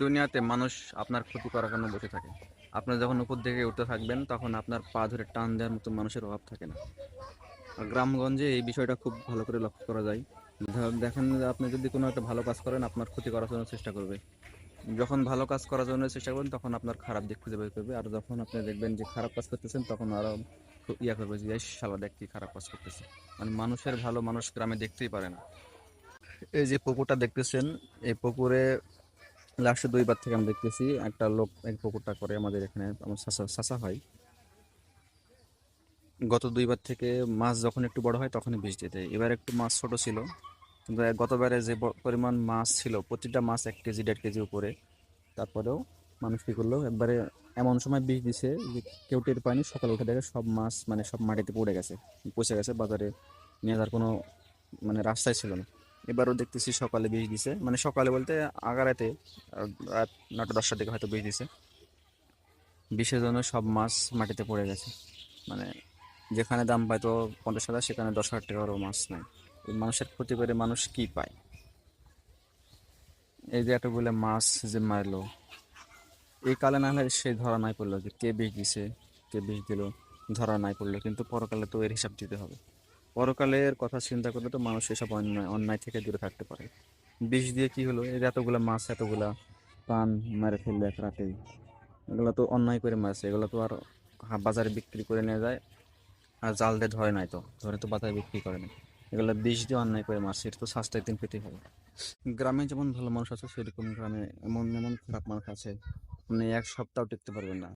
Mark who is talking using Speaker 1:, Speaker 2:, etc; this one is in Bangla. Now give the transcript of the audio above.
Speaker 1: দুনিয়াতে মানুষ আপনার ক্ষতি করার জন্য বসে থাকে। আপনি যখন উপর দিকে উঠতে থাকবেন, তখন আপনার পা ধরে টান দেওয়ার মতো মানুষের অভাব থাকে না। গ্রামগঞ্জে এই বিষয়টা খুব ভালো করে লক্ষ্য করা যায়। দেখেন যে আপনি যদি কোনো একটা ভালো কাজ করেন, আপনার ক্ষতি করার জন্য চেষ্টা করবে। যখন ভালো কাজ করার জন্য চেষ্টা করবেন, তখন আপনার খারাপ দিক খুঁজে বের করবে। আর যখন আপনি দেখবেন যে খারাপ কাজ করতেছেন, তখন আরও ইয়া করবে যে শালা, দেখ কি খারাপ কাজ করতেছে। মানে মানুষের ভালো মানুষ গ্রামে দেখতেই পারে না। এই যে পুকুরটা দেখতেছেন, এই পুকুরে লাস্টে দুইবার থেকে আমি দেখতেছি, একটা লোক এক পুকুরটা করে আমাদের এখানে, আমার চাষা চাষা হয় গত দুইবার থেকে মাছ যখন একটু বড় হয় তখনই দিয়ে দেয় এবার একটু মাছ ছোট ছিল, কিন্তু গতবারে যে পরিমাণ মাছ ছিল, প্রতিটা মাছ এক কেজি, দেড় কেজি উপরে। তারপরেও মানুষ কী করল, একবারে এমন সময় বিষ দিছে যে কেউ টের পায়নি, সকালে উঠে দেখে সব মাছ মানে সব মাটিতে পড়ে গেছে, পচে গেছে, বাজারে নিয়ে যাওয়ার কোনো মানে রাস্তায় ছিল না। এবারও দেখতেছি সকালে বিষ দিছে। মানে সকালে বলতে আগারাতে রাত নটা দশটার দিকে হয়তো বিষ দিছে। বিষের জন্য সব মাছ মাটিতে পড়ে গেছে। মানে যেখানে দাম পায় তো পঞ্চাশ হাজার, সেখানে দশ হাজার টাকারও মাছ নাই। মানুষের ক্ষতি করে মানুষ কি পায়? এই যে এতগুলো মাছ যে মারলো। এই কালে না হলে সে ধরা নাই পড়ল যে কে বিষ দিছে, কে বিষ দিল, ধরা নাই পড়ল। কিন্তু পরকালে তো এর হিসাব দিতে হবে। পরকালের কথা চিন্তা করলে তো মানুষ এসব অন্যায় অন্যায় থেকে দূরে থাকতে পারে। বিষ দিয়ে কি হলো? এর এতগুলা মাছ, এতগুলা প্রাণ মেরে ফেলল এক রাতেই। এগুলো তো অন্যায় করে মারছে। এগুলো তো আর বাজারে বিক্রি করে নিয়ে যায় আর জাল দিয়ে ধরে নাই তো। ধরে তো বাজারে বিক্রি করে না এগুলো বিষ দিয়ে অন্যায় করে মারছে। এটা তো শাস্তি একদিন পেতেই হবে। গ্রামে যেমন ভালো মানুষ আছে, সেরকম গ্রামে এমন এমন খারাপ মানুষ আছে। আপনি এক সপ্তাহ টিকতে পারবেন না।